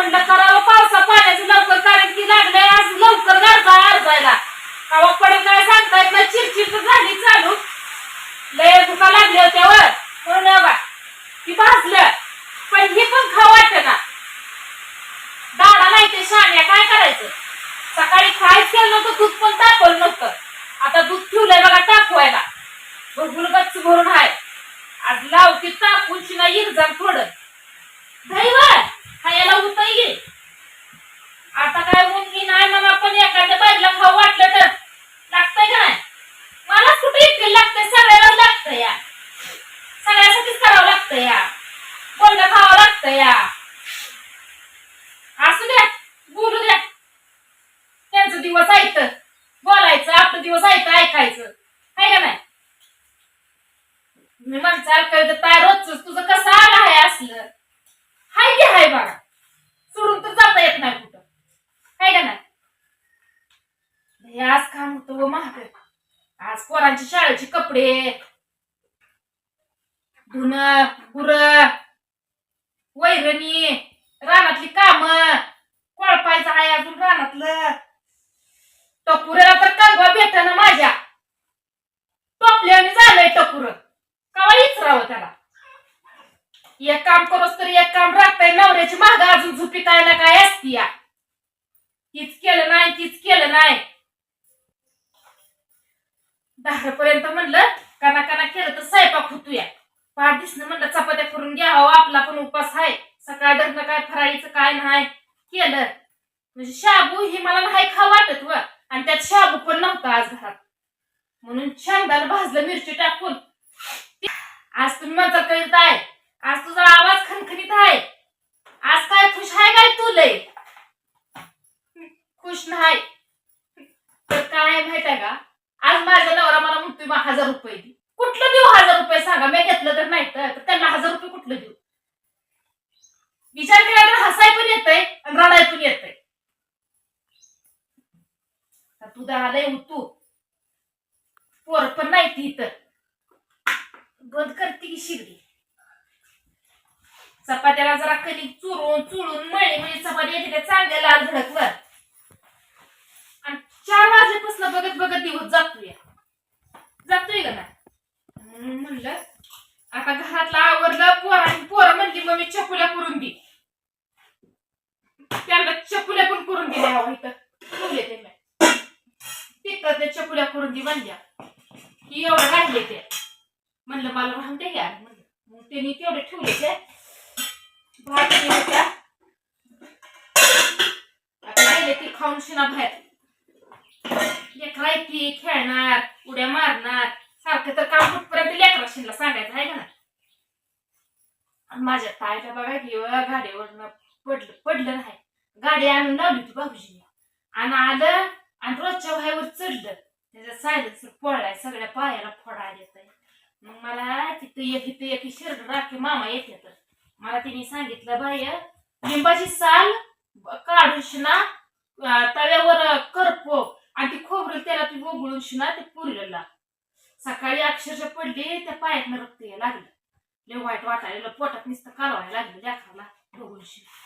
म्हणलं करावं पावसा पाण्याचं लवकर कारण की लागलंय आज लवकर गारचा अर्जायला कवा पडेल काय सांगता येत नाही चिरचिर तर झाली चालू. लय भुका लागली होत्या वर म्हणून हो बा. ती भाजलं. पण ही पण खाऊ वाटत ना. दाडा नाही ते शाण्या काय करायचं? सकाळी खायच केलं नव्हतं दूध पण तापवलं नव्हतं. आता दूध ठेवलंय बघा टाकवायला भरपूर गच्च भरून आहे आज लावती टाकून शिना इरजाम थोडं दैवा खायला उठाई गे आता काय मुलगी नाही मला पण एखाद्या बाईला खाऊ वाटलं तर. लागतंय का नाही? मला कुठे इतके लागतंय? सगळ्याला लागतं या. सगळ्यासाठीच करावं लागतं या. बोलणं खावं लागतं या. असू द्या बोलू द्या. त्यांचं दिवस ऐकत बोलायचं आपलं दिवस ऐकतं ऐकायचं. आहे का नाही? मी म्हणचाल कळत रोजच तुझं कसं आलं आहे असलं? हाय की हाय बघा जाता येत नाही कुठं. काय का नाही? आज काम होतं हो व महाग आज पोरांची शाळेचे कपडे धुन गुर वैरणी रानातली काम कोळपायचं आहे अजून रानातलं. टपुऱ्याला तर कागवा भेटना माझ्या. टोपल्याने झालंय टपुर. एक काम करोस तर एक काम राखताय नवऱ्याची माग अजून झुपी काय ना काय असती या तीच केलं नाही तीच केलं नाही. दहा पर्यंत म्हणलं काना काना केलं तर स्वयंपाक होतोया. पाठ दिसणं म्हणलं चपात्या करून घ्या आपला पण उपास आहे. सकाळ धरणं काय फराळीचं काय नाही. केलं. म्हणजे शाबू हे मला नाही खा वाटत व. आणि त्यात शाबू पण नव्हता आज घरात. म्हणून शेंगदाणा भाजलं मिरची टाकून. आज तुम्ही माझा करीत आहे? आज तुझा आवाज खणखणीत आहे. आज काय खुश आहे काय तू लय? खुश नाही. तर काय माहीत आहे का? आज माझा नवरा मला म्हणतोय मग हजार रुपये दे. कुठलं देऊ हजार रुपये? सांगा मी घेतलं तर नाही तर. त्यांना हजार रुपये कुठलं देऊ? विचार केला तर हसाय पण येतंय आणि रडाय पण येतंय. आता तू दहालय तू पोर पण नाही ती तर बंद करते की शिगडी चपात्याला जरा कधी चुरून चुळून मळली म्हणजे चपाती येते त्या चांगल्या लाल भडकवर आणि चार वाजेपासून बघत बघत दिवस जातोय. जातोय का ना म्हणलं आता घरातला आवरलं पोरांनी पोरं म्हणली मग मी चकुल्या करून दे. त्यांना चकुल्या पण करून दिल्या हवं इथं. ठेवले ते मी. त्या चकुल्या करून दे म्हणल्या. की एवढं राहिले ते. म्हणलं मला राहून दे म्हणलं. मग त्यांनी तेवढे ठेवले ते. भाजी होत्या आता ती खाऊन शिना बाहेर लेकरा ती खेळणार उड्या मारणार सारखं तर काम कुठपर्यंत लेकरा शिनला सांगायचं आहे का ना आणि माझ्या ताईला बघा की गाडीवरनं पडलं पडलं नाही. गाडी आणून लावली होती बाबूजीने आणि आलं आणि रोजच्या भाईवर चढलं. त्याचा सायलेन्सर पळलाय सगळ्या पायाला फोडा येत मग मला तिथं एक इथं एक शिरड राखे मामा येते तर मला तिने सांगितलं बाय लिंबाची साल काढून शिना तव्यावर करपो आणि ती खोबरं त्याला ती वगळून शिना ते पुरलेला सकाळी अक्षरशः पडली त्या पायातनं रक्त यायला लागलं. लय वाईट वाटायला पोटात नुसतं कालवायला लागलं लेकराला बघून शिना.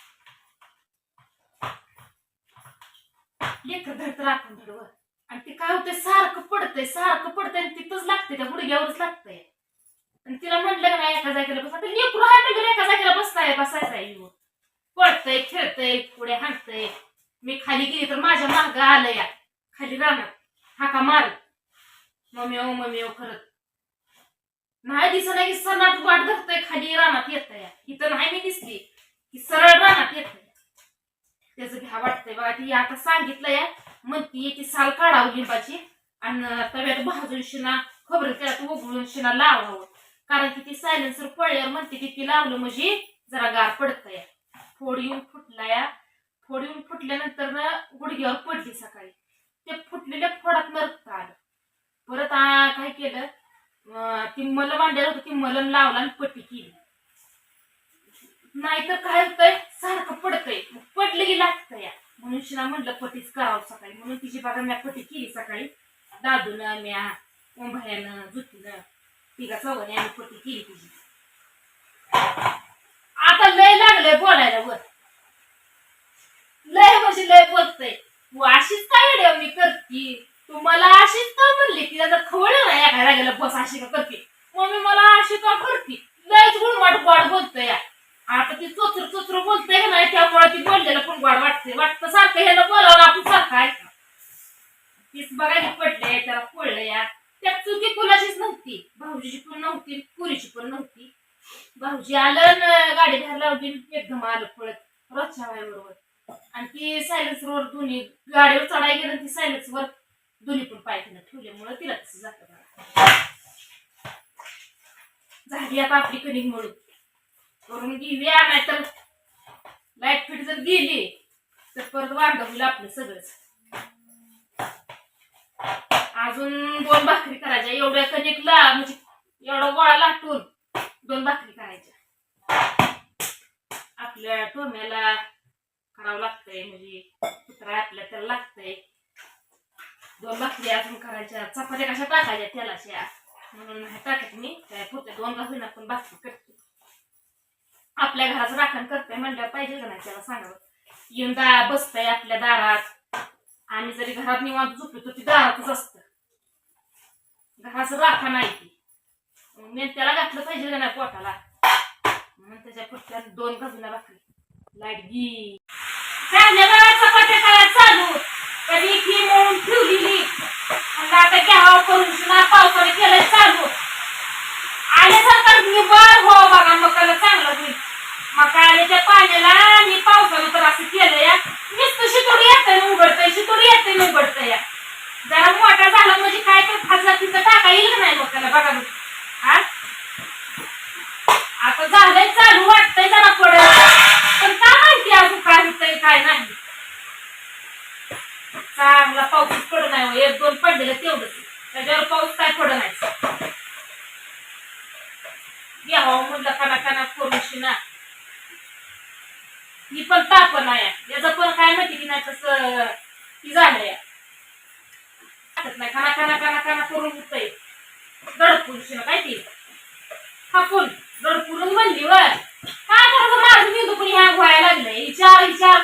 लेकर धडत राखून धडवर आणि ते काय होतंय सारखं पडतंय सारखं पडतंय आणि तिथंच लागतंय त्या गुडघ्यावरच लागतंय. आणि तिला म्हटलं का नाही एका जागेला बस. आता लेकरू आहे म्हणजे एका जागेला बसताय बसायचा येऊन. पडतंय खेळतंय पुढे हाणतंय मी खाली गेली तर माझ्या मागं आलं या. खाली राहणार हाका मार. मम्मी ओ मम्मी ओ खरं नाही दिसत नाही की सरनाट वाट धरतंय खाली रानात येत या. इथं नाही मी दिसली. की सरळ रानात येत त्याचं घ्या वाटतंय बघा. ती आता सांगितलं या. म्हणती ती साल काढावं लिंबाची. आणि तव्यात भाजून शिना खबर त्यात उघडून शिना लावावं. कारण की ती सायलेन्सर पडल्यावर म्हणते की ती लावलं म्हणजे जरा गार पडतं या फोड येऊन फुटला या. फोड येऊन फुटल्यानंतर ना गुडघ्यावर पडली सकाळी. ते फुटलेल्या फोडात रक्त आलं. परत काय केलं? ती मलम आणलेलं होतं ती मलम लावला आणि पट्टी केली. नाहीतर काय होतंय? सारखं पडतंय. मग पडलं की लागतं या. म्हणून शिना म्हटलं पटीच करावं सकाळी. म्हणून तिची बघा म्या पटी केली सकाळी. दादूनं म्या उंभाऱ्यानं जुतीनं. तिघा चौघाने आणि पटी केली तुझी. आता लय लागलंय बोलायला वर. लय म्हणजे लय बोलतय. तू अशीच काय येड्या मी करती? तू मला अशीच का म्हणली? की जर खवळ नाही एका जागेला बस अशी का करते? मम्मी मला अशी का करते? लयच गुणवाट गोड बोलतोय आता ती चोचर चोचर बोलतय का नाही त्यामुळे ती बोललेलं पण गोड वाटते वाटतं सारखं ह्याला बोलावं आपण सारखं ऐका तीच बघायला पडले त्याला पडलं या. त्यात चुकी तुला नव्हती. भाऊजीची पण नव्हती पुरीची पण नव्हती. भाऊजी आलं न गाडी बाहेर लावली एकदम आलं पळत रोजच्या बरोबर आणि ती सायलेन्स वर दोन्ही गाडीवर चढाई गेलं ती सायलेन्स वर दोन्ही पण पाय तिनं ठेवल्यामुळे तिला तसं जातं झाली आता आपली कणिक म्हणून. करून नाही तर लाइट फिट जर गेली तर परत वाढवलं आपलं सगळंच. अजून दोन भाकरी करायच्या. एवढ्या कणिकला म्हणजे एवढा गोळा लाटून दोन भाकरी करायच्या. आपल्या टोम्याला करावं लागतंय म्हणजे कुत्रा आपल्या त्याला लागतंय. दोन भाकरी अजून करायच्या. चपात्या कशा टाकायच्या तेलाच्या? म्हणून नाही टाकत मी काय दोन भाकरी आपण भाकरी करते आपल्या घराचं राखण करतंय म्हणलं पाहिजे का नाही त्याला सांगावं? येऊन दा बसतंय आपल्या दारात. आणि जरी घरात निवांत झोपलो तर ती दारातच असतं. घराचं राखा नाही. ती मग त्याला घातलं पाहिजे का नाही पोटाला? मग त्याच्या पट्ट्यात दोन बाजूला भाकरी लाइट गी चालल्या बघा करायला चालू. कधी की म्हणून ठेवलेली. आता घ्यावा करून सुद्धा पावसाने केलं चालू. आल्यासारखं निबार हो बघा मकाला चांगलं होईल मका आल्याच्या पाण्याला मी पावसानं तर असं केलं या नुसतं शितोडी येतंय न उघडतंय शितोडी येतंय न उघडतंय या जरा मोठा झाला म्हणजे काय तर खाजला तिथं टाका येईल का नाही मकाला बघा बरं. हा आता झालंय चालू वाटतंय जरा पडेल पण काय माहिती अजून काय होतंय काय नाही चांगला पाऊस पडत नाही हो. एक दोन पडलेलं तेवढंच. त्याच्यावर पाऊस काय थोडं नाही. घ्यावं हो म्हणलं खाना खाना करून शिना ही पण ताप आहे. याचं पण काय माहिती की नाही तसं ती झालंय. वाटत नाही. खाना खाना काना काना करून होतंय दडपून शिना काय ती? खापून दडपून म्हणली वर काय करायचं? माझं मी दुपारी ह्या व्हायला लागलंय विचार विचार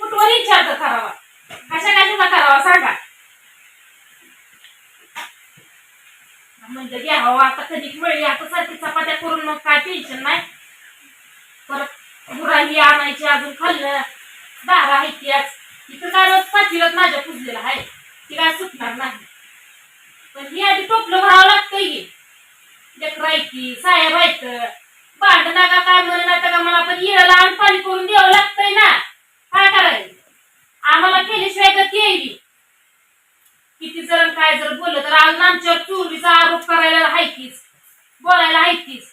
कुठवर विचार तर करावा कशा कशाचा करावा सांगा म्हणजे घ्यावं आता कधी मिळली आता सारखी चपात्या करून मग काय टेन्शन नाही. परत गुराही आणायची अजून खाल्लं. दारा आहे ती आज. इथं काय रोज पाचवीलाच माझ्या पुजलेला आहे. ती काय सुटणार नाही. पण ही आधी टोपलं भरावं लागतं ही लेकरायची साहेब आहेत. भांड नका काय म्हणून आता का मला पण येळाला आणि पाणी करून द्यावं लागतंय ना. काय करायचं? आम्हाला केल्याशिवाय गती येईल किती जण काय जर बोललं तर आज आमच्यावर चोरीचा आरोप करायला हायतीच बोलायला ऐकतीस.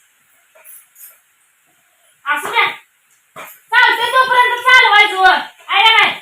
असू द्या. चालते तोपर्यंत चालवायचं वर आहे नाही?